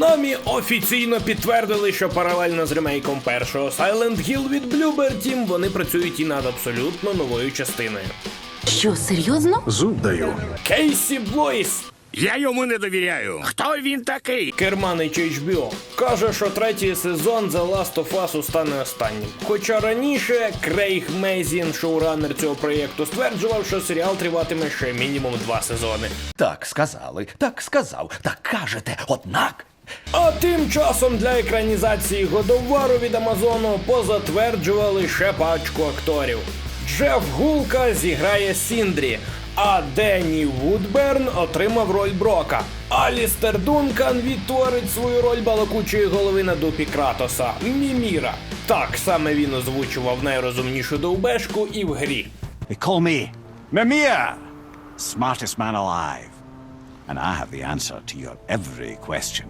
Konami офіційно підтвердили, що паралельно з ремейком першого Silent Hill від Bloober Team вони працюють і над абсолютно новою частиною. Що, серйозно? Зуб даю. Кейсі Блойс Я йому не довіряю. Хто він такий? Керманич HBO каже, що третій сезон The Last of Us стане останнім. Хоча раніше Крейг Мейзін, шоуранер цього проєкту, стверджував, що серіал триватиме ще мінімум два сезони. Так сказали, так сказав, так кажете, однак. А тим часом для екранізації годовару від Амазону позатверджували ще пачку акторів. Джеф Гулка зіграє Сіндрі, а Денні Вудберн отримав роль Брока. Алістер Дункан відтворить свою роль балакучої голови на дупі Кратоса Міміра. Так саме він озвучував найрозумнішу довбешку і в грі. They call me Mimir, smartest man alive. And I have the answer to your every question.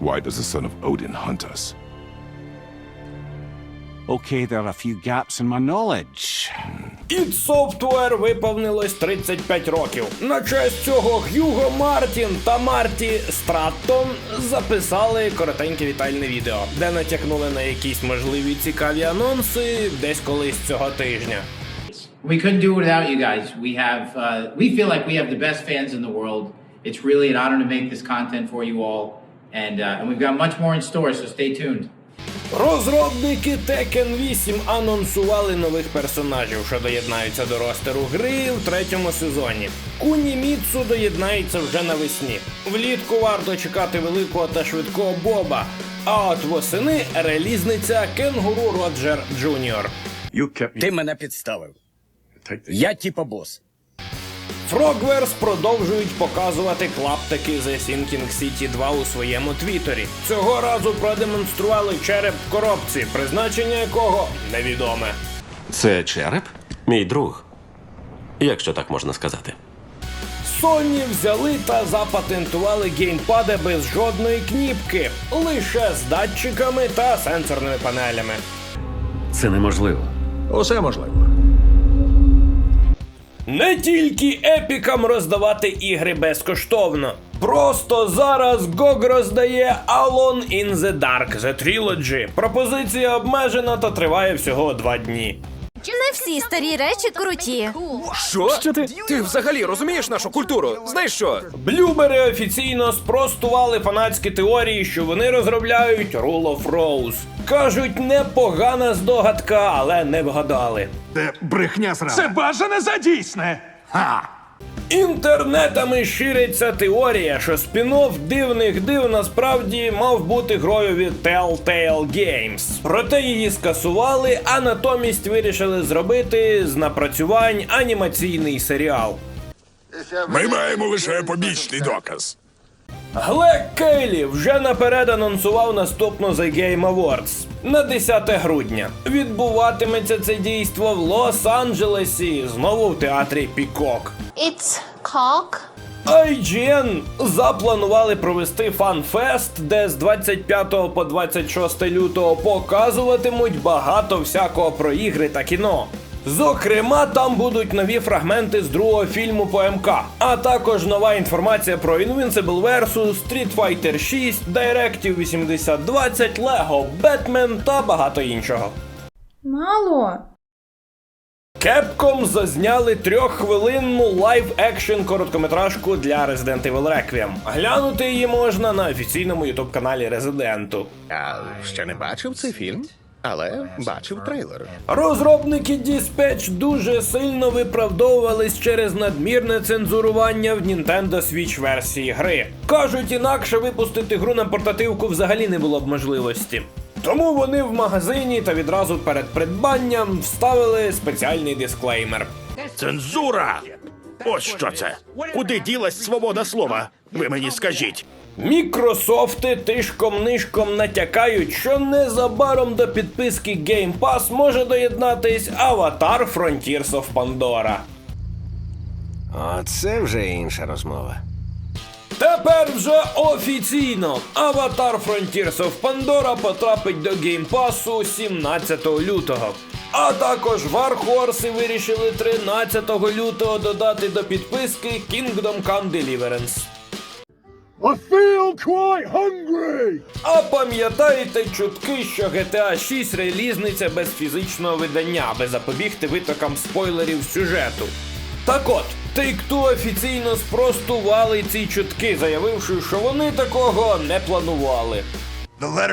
Why does the son of Odin hunt us? Okay, there are a few gaps in my knowledge. id Software виповнилось 35 років. На честь цього Х'юго Мартін та Марті Страттон записали коротеньке вітальне відео, де натякнули на якісь можливі цікаві анонси десь колись цього тижня. We couldn't do it without you guys. We have, uh, we feel like we have the best fans in the world. It's really an honor to make this content for you all, and uh, and we've got much more in store. So stay tuned. Розробники Tekken 8 анонсували нових персонажів, що доєднаються до ростеру гри в третьому сезоні. Куні Міцу доєднається вже навесні. Влітку варто чекати великого та швидкого Боба. А от восени релізниця Кенгуру Роджер Джуніор. Ти мене підставив. Я типа бос. Frogwares продовжують показувати клаптики The Sinking City 2 у своєму твіттері. Цього разу продемонстрували череп в коробці, призначення якого невідоме. Це череп? Мій друг. Якщо так можна сказати. Sony взяли та запатентували геймпади без жодної кніпки, лише з датчиками та сенсорними панелями. Це неможливо. Усе можливо. Не тільки епікам роздавати ігри безкоштовно. Просто зараз GOG роздає Alone in the Dark The Trilogy. Пропозиція обмежена та триває всього два дні. Не всі старі речі круті. Що? Що ти? Ти взагалі розумієш нашу культуру? Знаєш що? Блюбери офіційно спростували фанатські теорії, що вони розробляють Rule of Rose. Кажуть, непогана здогадка, але не вгадали. Це брехня срана. Це бажане за дійсне. Інтернетами шириться теорія, що спін-офф дивних див насправді мав бути грою від Telltale Games. Проте її скасували, а натомість вирішили зробити з напрацювань анімаційний серіал. Ми маємо лише побічний доказ. Глек Кейлі вже наперед анонсував наступну The Game Awards на 10 грудня. Відбуватиметься це дійство в Лос-Анджелесі, знову в театрі Пікок. It's cock. IGN запланували провести фан-фест, де з 25 по 26 лютого показуватимуть багато всякого про ігри та кіно. Зокрема, там будуть нові фрагменти з другого фільму по МК, а також нова інформація про Invincible Versus, Street Fighter 6, Directive 8020, Lego Batman та багато іншого. Мало. Capcom зазняли трьоххвилинну лайв-екшн короткометражку для Resident Evil Requiem. Глянути її можна на офіційному ютуб каналі Резиденту. Я ще не бачив цей фільм, але бачив трейлер. Розробники Dispatch дуже сильно виправдовувались через надмірне цензурування в Nintendo Switch версії гри. Кажуть, інакше випустити гру на портативку взагалі не було б можливості. Тому вони в магазині та відразу перед придбанням вставили спеціальний дисклеймер. Цензура! Ось що це. Куди ділась свобода слова? Ви мені скажіть. Мікрософти тишком-нишком натякають, що незабаром до підписки Game Pass може доєднатись Avatar Frontiers of Pandora. А це вже інша розмова. Тепер вже офіційно Avatar Frontiers of Pandora потрапить до Pass 17 лютого. А також Warhorse вирішили 13 лютого додати до підписки Kingdom Come Deliverance. I feel quite hungry. А пам'ятаєте чутки, що GTA 6 релізниця без фізичного видання, аби запобігти витокам спойлерів сюжету. Так от, Take-Two офіційно спростували ці чутки, заявивши, що вони такого не планували.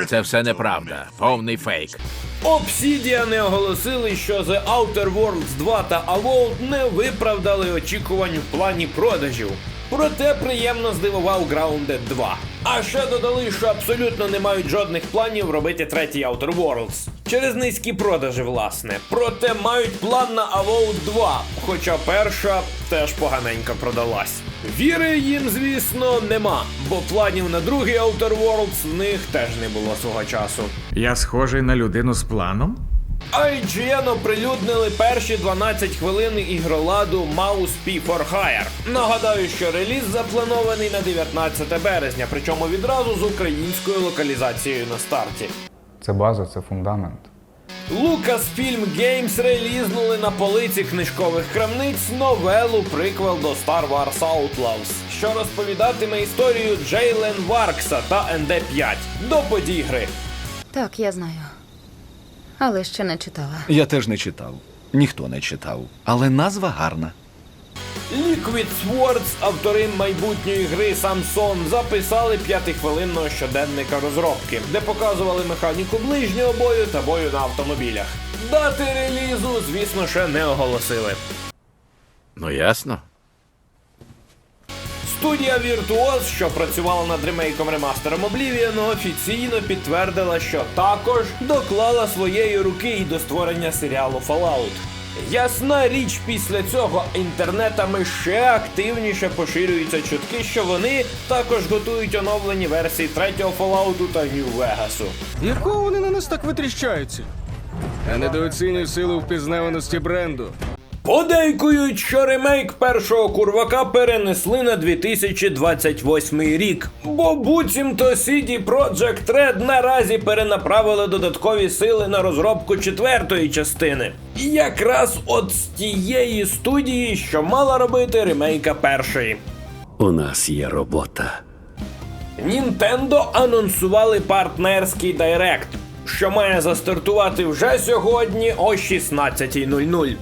Це все неправда, повний фейк. Obsidian оголосили, що The Outer Worlds 2 та Avowed не виправдали очікувань в плані продажів. Проте приємно здивував Grounded 2. А ще додали, що абсолютно не мають жодних планів робити третій Outer Worlds. Через низькі продажі, власне. Проте мають план на Avowed 2, хоча перша теж поганенько продалась. Віри їм, звісно, нема, бо планів на другий Outer Worlds в них теж не було свого часу. Я схожий на людину з планом? IGN оприлюднили перші 12 хвилин ігроладу Mouse P for Hire. Нагадаю, що реліз запланований на 19 березня, причому відразу з українською локалізацією на старті. Це база, це фундамент. Lucasfilm Games релізнули на полиці книжкових крамниць новелу приквел до Star Wars Outlaws, що розповідатиме історію Джейлен Варкса та НД5 до подій гри. Так, я знаю. Але ще не читала. Я теж не читав. Ніхто не читав. Але назва гарна. Liquid Swords, автори майбутньої гри Samsung, записали п'ятихвилинного щоденника розробки, де показували механіку ближнього бою та бою на автомобілях. Дати релізу, звісно, ще не оголосили. Ну ясно. Студія Virtuos, що працювала над ремейком ремастером Oblivion, офіційно підтвердила, що також доклала своєї руки і до створення серіалу Fallout. Ясна річ, після цього інтернетами ще активніше поширюються чутки, що вони також готують оновлені версії третього Fallout та Vegas. Якого вони на нас так витріщаються? Я недооцінюю силу впізнаваності бренду. Подейкують, що ремейк першого курвака перенесли на 2028 рік, бо буцімто CD Projekt Red наразі перенаправили додаткові сили на розробку четвертої частини. І якраз от з тієї студії, що мала робити ремейка першої. У нас є робота. Nintendo анонсували партнерський директ, що має застартувати вже сьогодні о 16.00.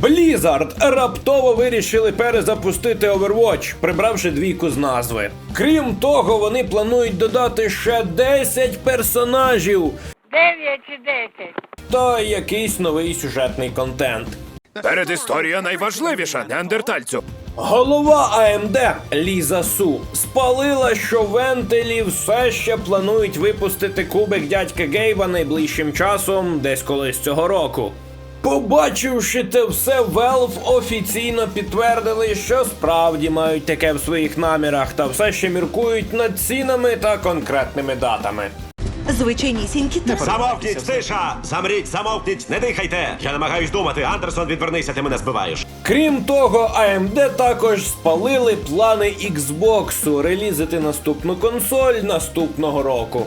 Blizzard раптово вирішили перезапустити Overwatch, прибравши двійку з назви. Крім того, вони планують додати ще 10 персонажів 9 чи 10. та якийсь новий сюжетний контент. Передісторія найважливіша, неандертальцю. Голова АМД Ліза Су спалила, що вентилі все ще планують випустити кубик дядька Гейба найближчим часом, десь колись цього року. Побачивши те все, Valve офіційно підтвердили, що справді мають таке в своїх намірах, та все ще міркують над цінами та конкретними датами. Звичайнісінькі Замовкніть, тиша! Замріть, замовкніть, не дихайте! Я намагаюсь думати. Андерсон, відвернися, ти мене збиваєш. Крім того, AMD також спалили плани Xbox релізити наступну консоль наступного року.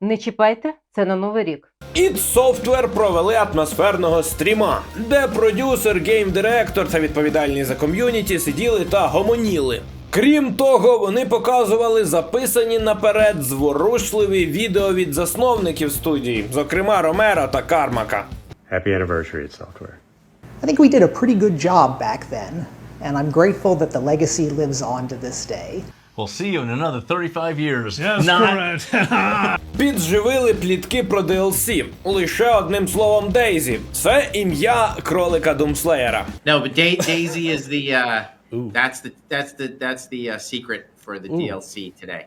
Не чіпайте, це на новий рік. id Software провели атмосферного стріма, де продюсер, гейм-директор та відповідальні за ком'юніті сиділи та гомоніли. Крім того, вони показували записані наперед зворушливі відео від засновників студії, зокрема Ромера та Кармака. Happy anniversary, software. I think we did a pretty good job back then, and I'm grateful that the legacy lives on to this day. We'll see you in another 35 years. Підживили плітки про DLC. Лише одним словом Дейзі. Це ім'я кролика Думслеєра. No, but Daisy is the uh, Ooh. That's the that's the that's the uh, secret for the Ooh. DLC today.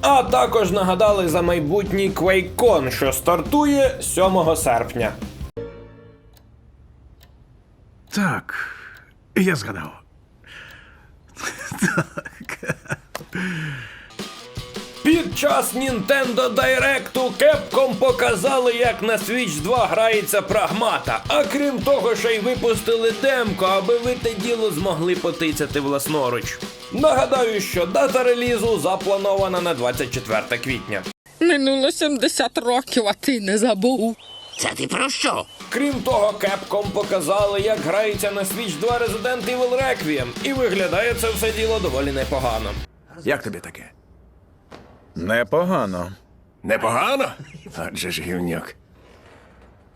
А також нагадали за майбутній QuakeCon, що стартує 7 серпня. Так, я згадав. так. Під час Nintendo Direct Capcom показали, як на Switch 2 грається прагмата. А крім того, ще й випустили демко, аби ви те діло змогли потицяти власноруч. Нагадаю, що дата релізу запланована на 24 квітня. Минуло 70 років, а ти не забув. Це ти про що? Крім того, Capcom показали, як грається на Switch 2 Resident Evil Requiem, і виглядає це все діло доволі непогано. Як тобі таке? Непогано. Непогано? Адже ж гівняк.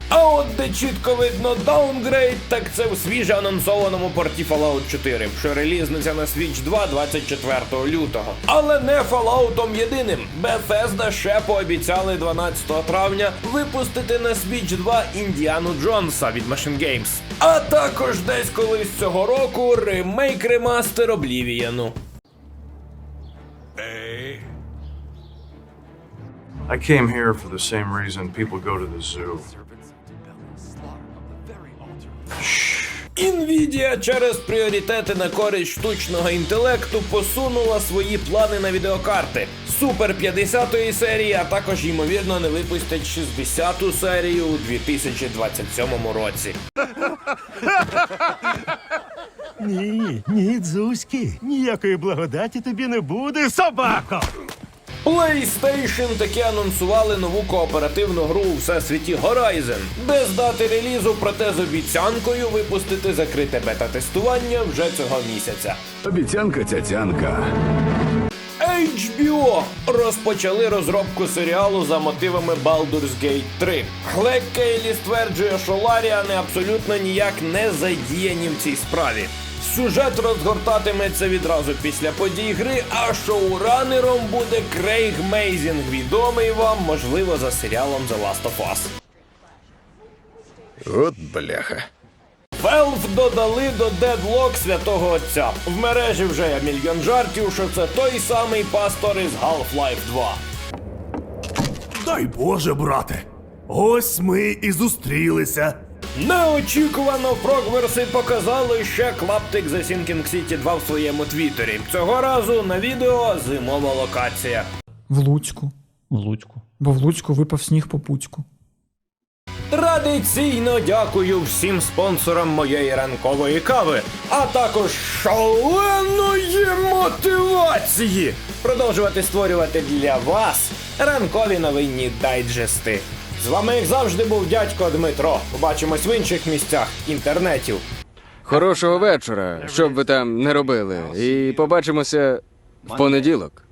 А от де чітко видно даунгрейд, так це в свіже анонсованому порті Fallout 4, що релізнеться на Switch 2 24 лютого. Але не Fallout єдиним. Bethesda ще пообіцяли 12 травня випустити на Switch 2 Індіану Джонса від Machine Games. А також десь колись цього року ремейк ремастер Облівієну. I came here for the same reason people go to the zoo. Nvidia через пріоритети на користь штучного інтелекту посунула свої плани на відеокарти. Супер 50-ї серії, а також ймовірно не випустять 60-ту серію у 2027 році. Ні, ні, Дзузьки, ніякої благодаті тобі не буде, собако! PlayStation таки анонсували нову кооперативну гру у всесвіті Horizon, без дати релізу, проте з обіцянкою випустити закрите бета-тестування вже цього місяця. Обіцянка цяцянка. HBO розпочали розробку серіалу за мотивами Baldur's Gate 3. Глек Кейлі стверджує, що Ларіани абсолютно ніяк не задіяні в цій справі. Сюжет розгортатиметься відразу після подій гри, а шоуранером буде Крейг Мейзінг, відомий вам, можливо, за серіалом The Last of Us. От бляха. Valve додали до Deadlock святого отця. В мережі вже є мільйон жартів, що це той самий пастор із Half-Life 2. Дай Боже, брате! Ось ми і зустрілися. Неочікувано Фрогверси показали ще клаптик The Sinking City 2 в своєму твіттері. Цього разу на відео зимова локація. В Луцьку. В Луцьку. Бо в Луцьку випав сніг по пуцьку. Традиційно дякую всім спонсорам моєї ранкової кави, а також шаленої мотивації продовжувати створювати для вас ранкові новинні дайджести. З вами, як завжди, був дядько Дмитро. Побачимось в інших місцях інтернетів. Хорошого вечора, що б ви там не робили. І побачимося в понеділок.